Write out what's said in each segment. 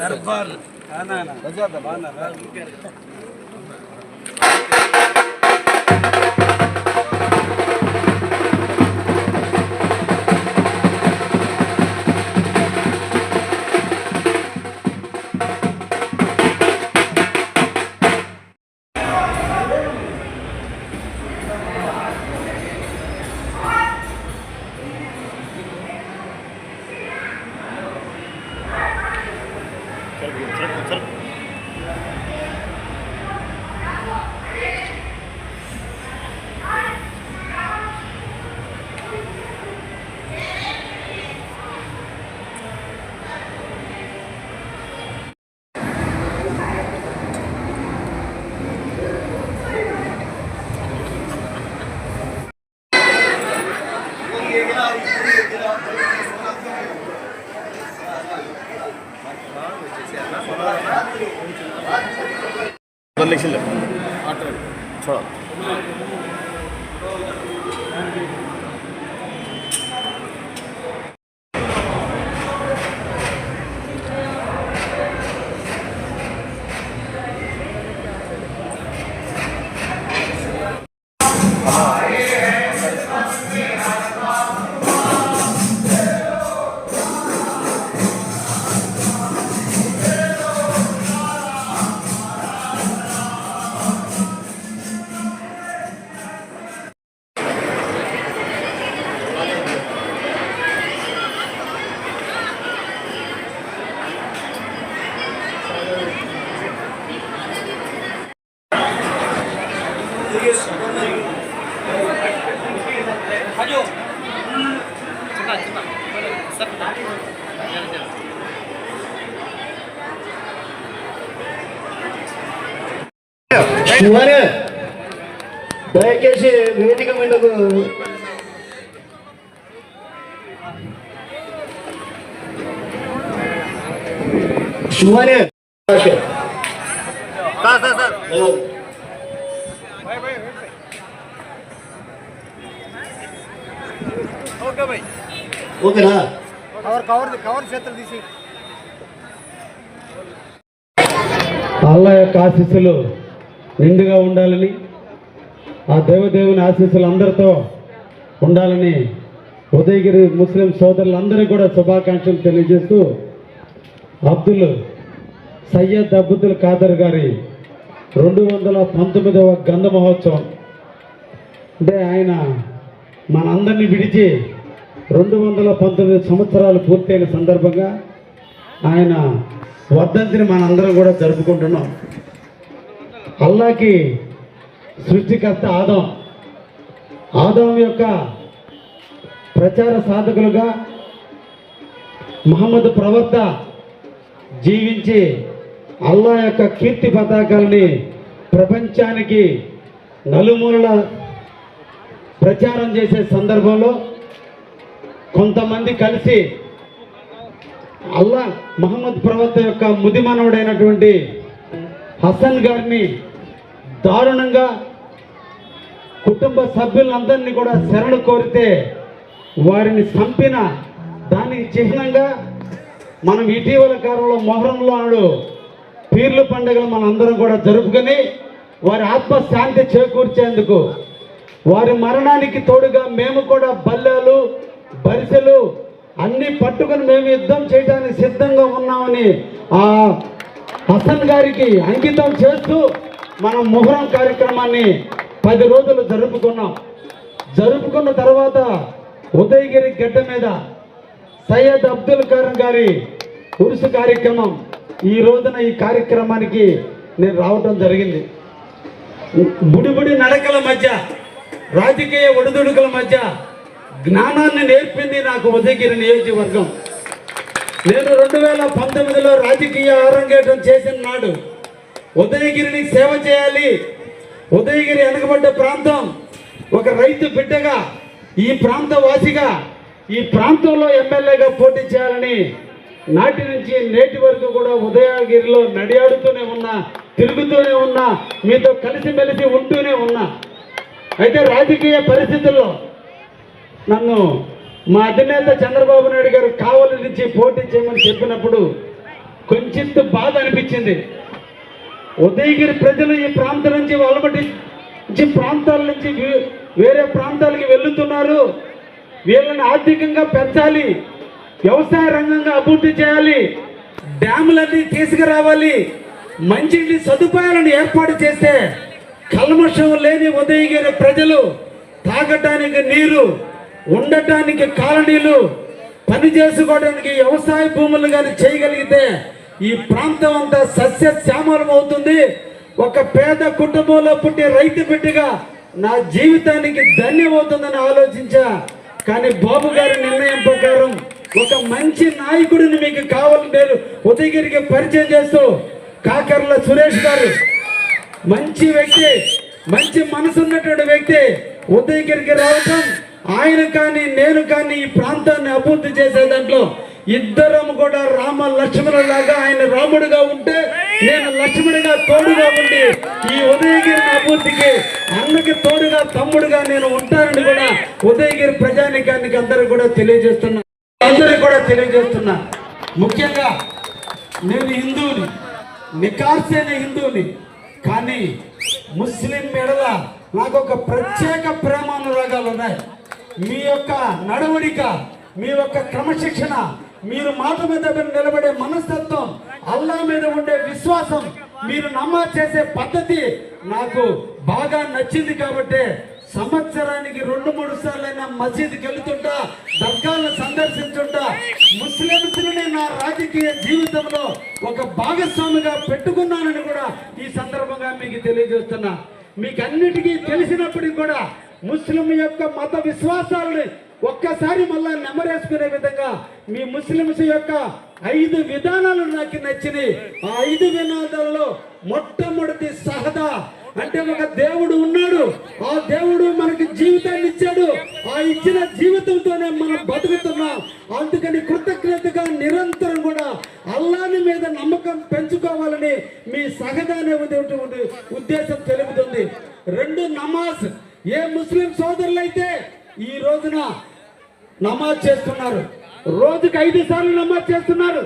దర్బార్ శివనే దయచేసి వేదిక మీదకు శివనే. ఓకేనా? కవర్ కవర్ కవర్ చేతులు తీసి యొక్క ఆశీస్సులు నిండుగా ఉండాలని ఆ దేవదేవుని ఆశీస్సులు అందరితో ఉండాలని ఉదయగిరి ముస్లిం సోదరులందరికీ కూడా శుభాకాంక్షలు తెలియజేస్తూ అబ్దుల్ సయ్యద్ అబ్దుల్ ఖాదర్ గారి రెండు వందల పంతొమ్మిదవ గంధ మహోత్సవం. అంటే ఆయన మనందరినీ విడిచి రెండు వందల పంతొమ్మిది సంవత్సరాలు పూర్తయిన సందర్భంగా ఆయన వర్ధంతిని మనందరం కూడా జరుపుకుంటున్నాం. అల్లాకి సృష్టికర్త ఆదం. ఆదం యొక్క ప్రచార సాధకులుగా మహమ్మద్ ప్రవక్త జీవించి అల్లా యొక్క కీర్తి పతాకాలని ప్రపంచానికి నలుమూలల ప్రచారం చేసే సందర్భంలో కొంతమంది కలిసి అల్లా మహమ్మద్ ప్రవక్త యొక్క ముదిమనవుడైనటువంటి హసన్ గారిని దారుణంగా కుటుంబ సభ్యులందరినీ కూడా శరణ కోరితే వారిని చంపిన దానికి చిహ్నంగా మనం ఇటీవల కాలంలో మొహరంలో నాడు పీర్ల పండుగలు మనందరం కూడా జరుపుకొని వారి ఆత్మశాంతి చేకూర్చేందుకు వారి మరణానికి తోడుగా మేము కూడా బల్లెలు బరిసెలు అన్నీ పట్టుకొని మేము యుద్ధం చేయడానికి సిద్ధంగా ఉన్నామని ఆ హసన్ గారికి అంకితం చేస్తూ మనం మొహరం కార్యక్రమాన్ని పది రోజులు జరుపుకున్నాం. జరుపుకున్న తర్వాత ఉదయగిరి గడ్డ మీద సయ్యద్ అబ్దుల్ కరీం గారి ఉరుసు కార్యక్రమం ఈ రోజున ఈ కార్యక్రమానికి నేను రావటం జరిగింది. బుడిబుడి నడకల మధ్య రాజకీయ ఒడిదుడుకుల మధ్య జ్ఞానాన్ని నేర్పింది నాకు ఉదయగిరి నియోజకవర్గం. నేను రెండు వేల పంతొమ్మిదిలో రాజకీయ ఆరంగేటం చేసిన నాడు ఉదయగిరిని సేవ చేయాలి. ఉదయగిరి వెనకబడ్డ ప్రాంతం ఒక రైతు బిడ్డగా ఈ ప్రాంత వాసిగా ఈ ప్రాంతంలో ఎమ్మెల్యేగా పోటీ చేయాలని నాటి నుంచి నేటి వరకు కూడా ఉదయగిరిలో నడియాడుతూనే ఉన్నా తిరుగుతూనే ఉన్నా మీతో కలిసిమెలిసి ఉంటూనే ఉన్నా. అయితే రాజకీయ పరిస్థితుల్లో నన్ను మా అధినేత చంద్రబాబు నాయుడు గారు కావలి నుంచి పోటీ చేయమని చెప్పినప్పుడు కొంచెం బాధ అనిపించింది. ఉదయగిరి ప్రజలు ఈ ప్రాంతం నుంచి వలబడి నుంచి ప్రాంతాల నుంచి వే- వేరే ప్రాంతాలకి వెళ్తున్నారు. వీళ్ళని ఆర్థికంగా పెంచాలి. వ్యవసాయ రంగంగా అభివృద్ధి చేయాలి. డ్యాములన్నీ తీసుకురావాలి. మంచినీటి సదుపాయాలను ఏర్పాటు చేస్తే కల్మషం లేని ఉదయగిరి ప్రజలు తాగటానికి నీరు ఉండటానికి కాలనీలు పని చేసుకోవడానికి వ్యవసాయ భూములు కానీ చేయగలిగితే ఈ ప్రాంతం అంతా సస్య శ్యామలం అవుతుంది. ఒక పేద కుటుంబంలో పుట్టే రైతు బిడ్డగా నా జీవితానికి ధన్యమవుతుందని ఆలోచించా. కానీ బాబు గారి నిర్ణయం ప్రకారం ఒక మంచి నాయకుడిని మీకు కావాలని నేను ఉదయగిరికి పరిచయం చేస్తూ కాకర్ల సురేష్ గారు మంచి వ్యక్తి మంచి మనసున్నటువంటి వ్యక్తి ఉదయగిరికి రావటం ఆయన కానీ నేను కానీ ఈ ప్రాంతాన్ని అభివృద్ధి చేసే దాంట్లో ఇద్దరం కూడా రామ లక్ష్మణులాగా ఆయన రాముడుగా ఉంటే నేను లక్ష్మణుడిగా తోడుగా ఉండి ఈ ఉదయగిరి అభివృద్ధికి అన్నకి తోడుగా తమ్ముడుగా నేను ఉంటానని కూడా ఉదయగిరి ప్రజానికానికి అందరూ కూడా తెలియజేస్తున్నా. అందరికి కూడా తెలియజేస్తున్నా. ముఖ్యంగా నేను హిందువుని నికార్సైన హిందువుని కానీ ముస్లిం మెడల నాకు ఒక ప్రత్యేక ప్రేమానురాగాలు ఉన్నాయి. మీ యొక్క నడవడిక మీ యొక్క క్రమశిక్షణ మీరు మాట మీద నిలబడే మనస్తత్వం అల్లా మీద ఉండే విశ్వాసం మీరు నమాజ్ చేసే పద్ధతి నాకు బాగా నచ్చింది కాబట్టి సంవత్సరానికి రెండు మూడు సార్లైనా మసీద్కి వెళుతుంటా దర్గాలను సందర్శించుంటా. ముస్లింస్ని నా రాజకీయ జీవితంలో ఒక భాగస్వామిగా పెట్టుకున్నానని కూడా ఈ సందర్భంగా మీకు తెలియజేస్తున్నా. మీకు అన్నిటికీ తెలిసినప్పటికీ కూడా ముస్లిం యొక్క మత విశ్వాసాలని ఒక్కసారి మళ్ళా నెమరేసుకునే విధంగా మీ ముస్లిమ్స్ యొక్క ఐదు విధానాలు నాకు నచ్చినాయి. ఆ ఐదు విధానాలలో మొట్టమొదటి సహదా అంటే ఒక దేవుడు ఉన్నాడు. ఆ దేవుడు మనకి జీవితాన్ని ఇచ్చాడు. ఆ ఇచ్చిన జీవితంతోనే మనం బతుకుతున్నాం. అందుకని కృతజ్ఞతగా నిరంతరం కూడా అల్లాని మీద నమ్మకం పెంచుకోవాలని మీ సహదా అనే ఉద్దేశం తెలుపుతుంది. రెండు నమాజ్. ఏ ముస్లిం సోదరులైతే ఈ రోజున నమాజ్ చేస్తున్నారు. రోజుకి ఐదు సార్లు నమాజ్ చేస్తున్నారు.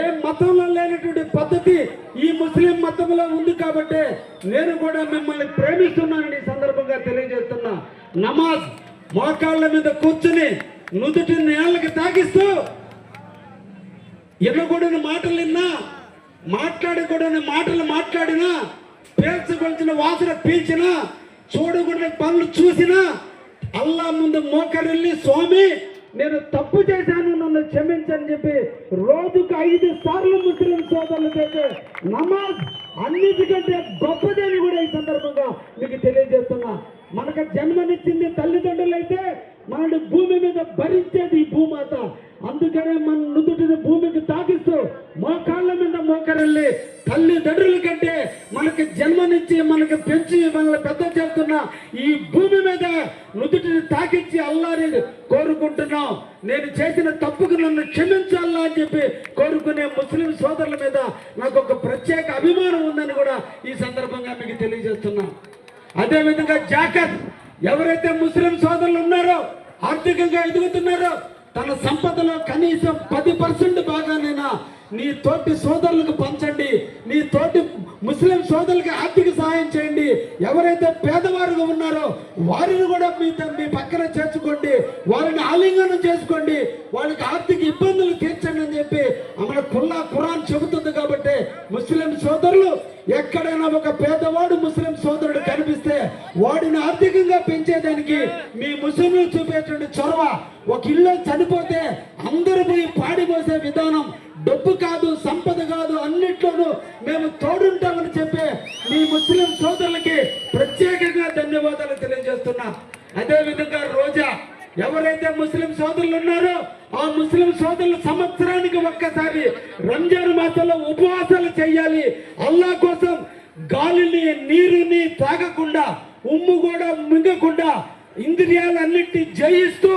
ఏ మతంలో లేనటువంటి పద్ధతి ఈ ముస్లిం మతంలో ఉంది కాబట్టి నేను కూడా మిమ్మల్ని ప్రేమిస్తున్నానని సందర్భంగా తెలియజేస్తున్నా. నమాజ్ మోకాళ్ళ మీద కూర్చుని నుదుటి నేళ్ళకి తాగిస్తూ వినకూడని మాటలు విన్నా మాట్లాడకూడని మాటలు మాట్లాడినా పీల్చవలసిన వాసన పీల్చినా చూడకూడని పనులు చూసినా అల్లా ముందు మోకరిల్లి స్వామి నేను తప్పు చేశాను నన్ను క్షమించని చెప్పి రోజుకు ఐదు సార్లు ముస్లిం సోదరులు చేసే నమాజ్ అన్నిటికంటే గొప్పదని కూడా ఈ సందర్భంగా మీకు తెలియజేస్తున్నా. మనకు జన్మనిచ్చింది తల్లిదండ్రులు అయితే మనల్ని భూమి మీద భరించేది ఈ భూమాత. అందుకనే మన నుదుటిని భూమికి తాకిస్తూ మోకాళ్ళ మీద మోకరెళ్ళి తల్లిదండ్రుల కంటే మనకి జన్మనిచ్చి మనకి పెంచి మనల్ని పెద్ద చేస్తున్న ఈ భూమి మీద నుదుటిని తాకిచ్చి అల్లారి కోరుకుంటున్నాం. నేను చేసిన తప్పుకు నన్ను క్షమించాలా అని చెప్పి కోరుకునే ముస్లిం సోదరుల మీద నాకు ఒక ప్రత్యేక అభిమానం ఉందని కూడా ఈ సందర్భంగా మీకు తెలియజేస్తున్నాం. అదేవిధంగా జాకత్ ఎవరైతే ముస్లిం సోదరులు ఉన్నారో ఆర్థికంగా ఎదుగుతున్నారో తన సంపదలో కనీసం పది పర్సెంట్ భాగానైనా నీ తోటి సోదరులకు పంచండి. నీ తోటి ముస్లిం సోదరులకి ఆర్థిక సహాయం చేయండి. ఎవరైతే పేదవారుగా ఉన్నారో వారిని కూడా మీ మీ పక్కన చేర్చుకోండి. వారిని ఆలింగనం చేసుకోండి. వాళ్ళకి ఆర్థిక ఇబ్బందులు తీర్చండి అని చెప్పి మన కుల్లా ఖురాన్ చెబుతుంది కాబట్టి ముస్లిం సోదరులు ఎక్కడైనా ఒక పేదవాడు ముస్లిం సోదరుడు కనిపిస్తే వాడిని ఆర్థికంగా పెంచేదానికి మీ ముస్లింలు చూపేటువంటి చొరవ ఒక ఇల్లు చనిపోతే అందరూ పోయి పాడిపోసే విధానం డబ్బు కాదు సంపద కాదు అన్నిట్లోనూ మేము తోడుంటామని చెప్పే మీ ముస్లిం సోదరులకి ప్రత్యేకంగా ధన్యవాదాలు తెలియజేస్తున్నా. అదేవిధంగా రోజా ఎవరైతే ముస్లిం సోదరులు ఉన్నారో ఆ ముస్లిం సోదరులు సంవత్సరానికి ఒక్కసారి రంజాన్ మాసంలో ఉపవాసాలు చేయాలి. అల్లా కోసం గాలిని నీరుని తాగకుండా ఉమ్ము కూడా మింగకుండా ఇంద్రియాలన్నింటినీ జయిస్తూ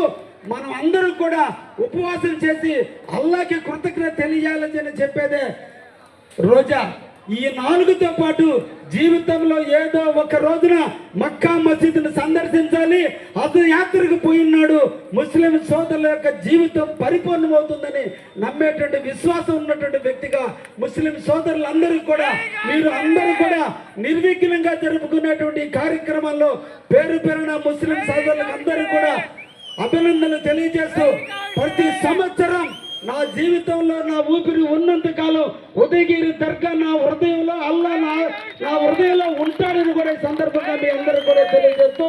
మనం అందరం కూడా ఉపవాసం చేసి అల్లాకి కృతజ్ఞత తెలియాలని చెప్పేదే రోజా. ఈ నాలుగుతో పాటు జీవితంలో ఏదో ఒక రోజున మక్కా మసీదును సందర్శించాలి. అతను యాత్రకు పోయినాడు. ముస్లిం సోదరుల యొక్క జీవితం పరిపూర్ణమవుతుందని నమ్మేటువంటి విశ్వాసం ఉన్నటువంటి వ్యక్తిగా ముస్లిం సోదరులందరూ కూడా మీరు అందరూ కూడా నిర్విఘ్నంగా జరుపుకునేటువంటి కార్యక్రమాల్లో పేరు పేరున ముస్లిం సోదరులందరూ కూడా అభినందనలు తెలియజేస్తూ ప్రతి నా జీవితంలో నా ఊపిరి ఉన్నంత కాలం ఉదయగిరి దర్గా నా హృదయంలో అల్లా నా నా హృదయంలో ఉంటాడని కూడా ఈ సందర్భంగా మీ అందరూ కూడా తెలియజేస్తూ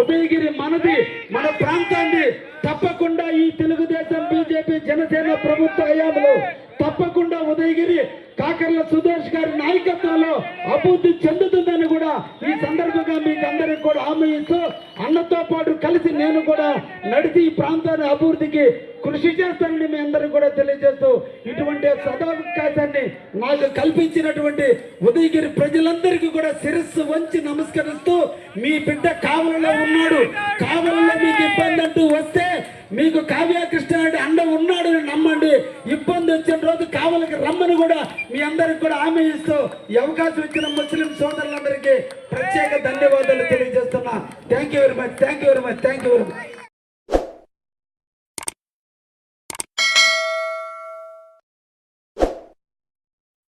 ఉదయగిరి మనది మన ప్రాంతాన్ని తప్పకుండా ఈ తెలుగుదేశం బీజేపీ జనసేన ప్రభుత్వ హయాంలో తప్పకుండా ఉదయగిరి కాకర్ల సుదేష్ గారి నాయకత్వంలో అభివృద్ధి చెందుతుందని కూడా ఈ సందర్భంగా మీకు అందరికి కూడా హామీ ఇస్తూ అన్నతో పాటు కలిసి నేను కూడా నడిచి ఈ ప్రాంతాన్ని అభివృద్ధికి కృషి చేస్తానని మీ అందరికి కూడా తెలియజేస్తూ ఇటువంటి సదావకాశాన్ని నాకు కల్పించినటువంటి ఉదయగిరి ప్రజలందరికీ కూడా శిరస్సు వంచి నమస్కరిస్తూ మీ బిడ్డ కావలలో ఉన్నాడు. కావలలో మీకు ఇబ్బంది అంటూ వస్తే మీకు కావ్య కృష్ణ అంటే అండ ఉన్నాడు అని నమ్మండి. ఇబ్బంది వచ్చిన రోజు కావలకి రమ్మని కూడా మీ అందరికి కూడా హామీ ఇస్తూ ఈ అవకాశం ఇచ్చిన ముస్లిం సోదరులందరికీ ప్రత్యేక ధన్యవాదాలు తెలియజేస్తున్నా. Thank you very much thank you very much thank you very much